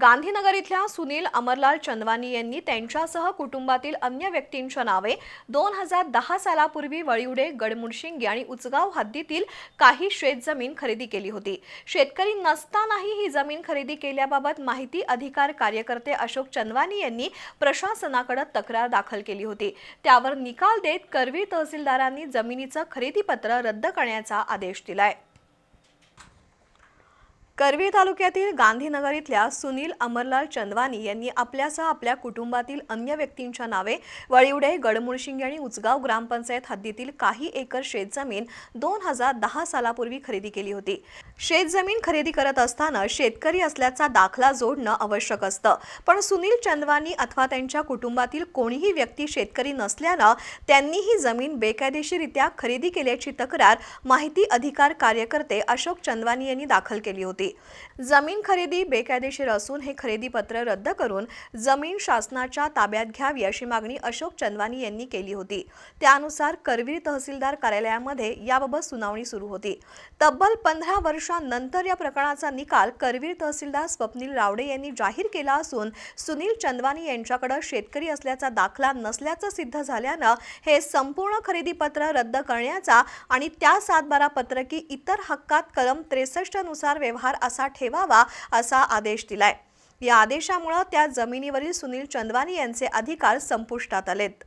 गांधीनगर इथल्या सुनील अमरलाल चंदवानी यांनी त्यांच्यासह कुटुंबातील अन्य व्यक्तींच्या नावे दोन हजार दहा सालापूर्वी वळिवडे गडमुडशिंगी आणि उचगाव हद्दीतील काही शेतजमीन खरेदी केली होती. शेतकरी नसतानाही ही जमीन खरेदी केल्याबाबत माहिती अधिकार कार्यकर्ते अशोक चंदवानी यांनी प्रशासनाकडे तक्रार दाखल केली होती. त्यावर निकाल देत करवी तहसीलदारांनी जमिनीचं खरेदीपत्र रद्द करण्याचा आदेश दिलाय. करवी तालुक्यातील गांधीनगर इथल्या सुनील अमरलाल चंदवानी यांनी आपल्यासह आपल्या कुटुंबातील अन्य व्यक्तींच्या नावे वळिवडे गडमुळशिंग आणि उचगाव ग्रामपंचायत हद्दीतील काही एकर शेतजमीन दोन हजार दहा सालापूर्वी खरेदी केली होती. शेतजमीन खरेदी करत असताना शेतकरी असल्याचा दाखला जोडणं आवश्यक असतं. पण सुनील चंदवानी अथवा त्यांच्या कुटुंबातील कोणीही व्यक्ती शेतकरी नसल्यानं त्यांनी ही जमीन बेकायदेशीरित्या खरेदी केल्याची तक्रार माहिती अधिकार कार्यकर्ते अशोक चंदवानी यांनी दाखल केली होती. जमीन खरेदी बेकायदेशीर असून हे खरेदी पत्र रद्द करून जमीन शासनाच्या ताब्यात घ्यावी अशी मागणी अशोक चंदवानी यांनी केली होती. त्यानुसार करवीर तहसीलदार कार्यालयामध्ये याबाबत सुनावणी सुरू होती. तब्बल पंधरा वर्षांनंतर या प्रकरणाचा निकाल करवीर तहसीलदार स्वप्नील रावडे यांनी जाहीर केला असून सुनील चंदवानी यांच्याकडे शेतकरी असल्याचा दाखला नसल्याचं सिद्ध झाल्यानं हे संपूर्ण खरेदी पत्र रद्द करण्याचा आणि त्या सातबारा पत्रकी इतर हक्कात कलम त्रेसष्टनुसार व्यवहार असा ठेवावा असा आदेश दिलाय. या आदेशामुळे त्या जमिनीवरील सुनील चंदवानी यांचे अधिकार संपुष्टात आलेत.